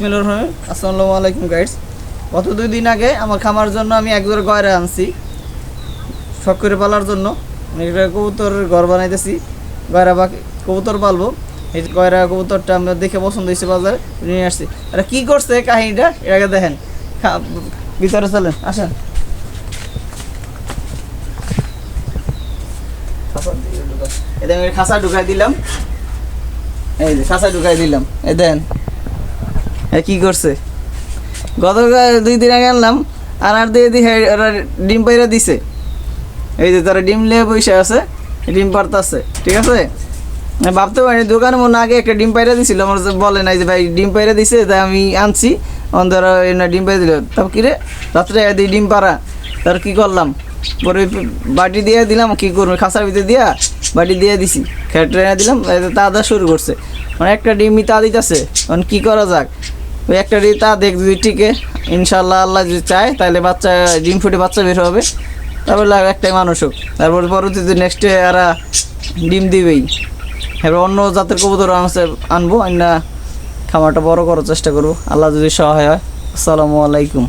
বিসমিল্লাহির রহমান আসসালামু আলাইকুম গাইডস গত দুই দিন আগে আমার খামার জন্য আমি এক জোড়া গয়রা আনছি। শখ করে পালার জন্য। এটা কবুতর ঘর বানাইতেছি। গয়রা বা কবুতর পালবো। এই গয়রা কবুতরটা আমরা দেখে পছন্দ হয়েছে বাজারে। নিয়ে আসছি। এটা কী করছে কাহিনীটা? এর আগে দেখেন। ভিতরে চলেন, আসেন। খাঁচা ঢুকাই দিলাম। এই যে, খাঁচা ঢুকাই দিলাম। এই দেন এ কি করছে? গত দুই দিন আগে আনলাম, আনার দিয়ে দিয়ে ডিম পাইরা দিছে। এই যে তারা ডিম লিয়ে বসে আছে, ডিম পারতাছে, ঠিক আছে? ভাবতে পারি দোকানে মনে আগে একটা ডিম পাইরা দিছিল, আমার বলে নাই যে, ভাই, ডিম পাইরা দিছে তাই আমি আনছি। অন্ধর না ডিম পাইরা দিল। তারপর কিরে রাত্রে দিই ডিম পাড়া। তার কি করলাম? পরে বাটি দিয়ে দিলাম, কি করব? খাসার ভিতরে দিয়া বাটি দিয়ে দিছি। খেয়ে ট্রেনে দিলাম তা শুরু করছে। মানে একটা ডিমই তা দিতেছে। মানে কি করা যাক? ওই একটা রিতা দেখ যদি ইনশাল্লাহ আল্লাহ যদি চায়, তাহলে বাচ্চা, ডিম ফুটে বাচ্চা বের হবে। তারপর আর একটাই মানুষ হোক। তারপর পরবর্তীতে নেক্সটে এরা ডিম দিবেই। এবার অন্য জাতের কবুতর আনছে, আনব, আইনা খামারটা বড় করার চেষ্টা করব। আল্লাহ যদি সহায় হয়, আসসালামু আলাইকুম।